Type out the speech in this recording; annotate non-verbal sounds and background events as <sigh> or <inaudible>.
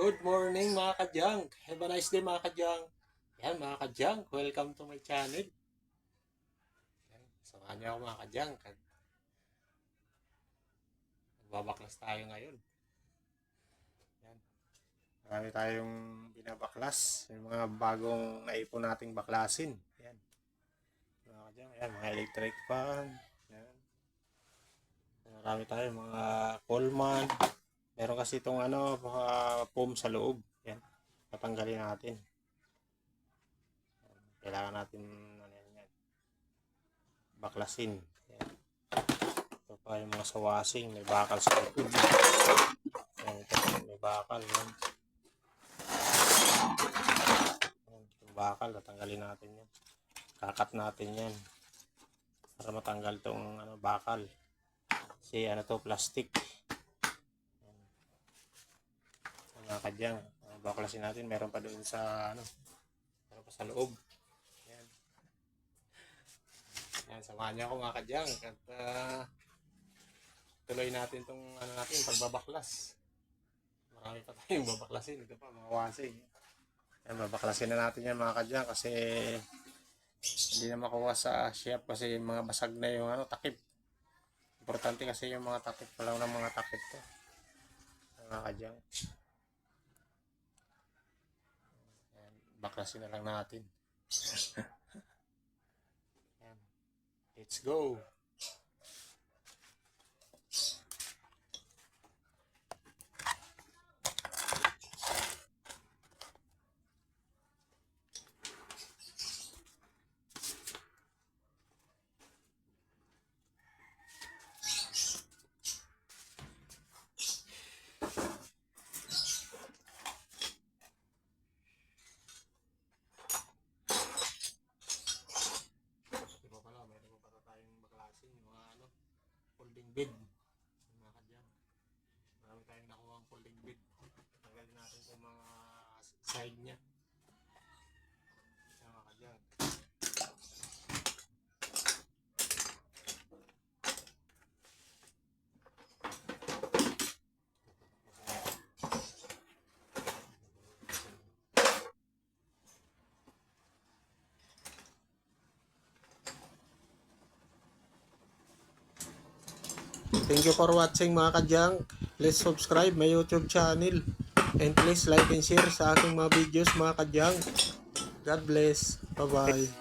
Good morning mga kadyang. Have a nice day mga kadyang. Yan mga kadyang, welcome to my channel. Yan, samahan niyo ako mga kadyang. Magbabaklas tayo ngayon. Yan. Marami tayong binabaklas. Yung mga bagong naipon nating baklasin. Yan. Mga kadyang, yan, mga electric fan. Yan. Marami tayong mga Coleman. Meron kasi itong ano, baka foam sa loob. Yan. Tatanggalin natin. Kailangan natin ano yan, yan. baklasin. Yan. Ito pa yung mga sa washing. May bakal sa likod. Yan, ito may bakal. Yan. Yan, yung bakal, tatanggalin natin yan. Kakat natin yan. Para matanggal tong ano, bakal. Kasi ano to, plastic. Mga kadyang. Uh, baklasin natin. Meron pa doon sa, ano, meron pa sa loob. Yan. Yan, samahan niyo ako mga kadyang. At, uh, tuloy natin tong, ano natin, pagbabaklas. Marami pa tayong <laughs> babaklasin. Ito pa, mga wasing. Yan, babaklasin na natin yan mga kadyang kasi hindi na makuha sa chef kasi mga basag na yung ano, takip. Importante kasi yung mga takip pa lang ng mga takip to. Mga kadyang. Ayan, baklasin na lang natin. <laughs> Let's go. Iba pala, meron pa pala tayong baklasin, yung mga ano, Yung mga kadyan. Marami tayong nakuha ang folding bed. Tanggalin natin yung mga side niya. Yung mga kadyan. Thank you for watching mga kadyang. Please subscribe my YouTube channel. And please like and share sa aking mga videos mga kadyang. God bless. Bye-bye.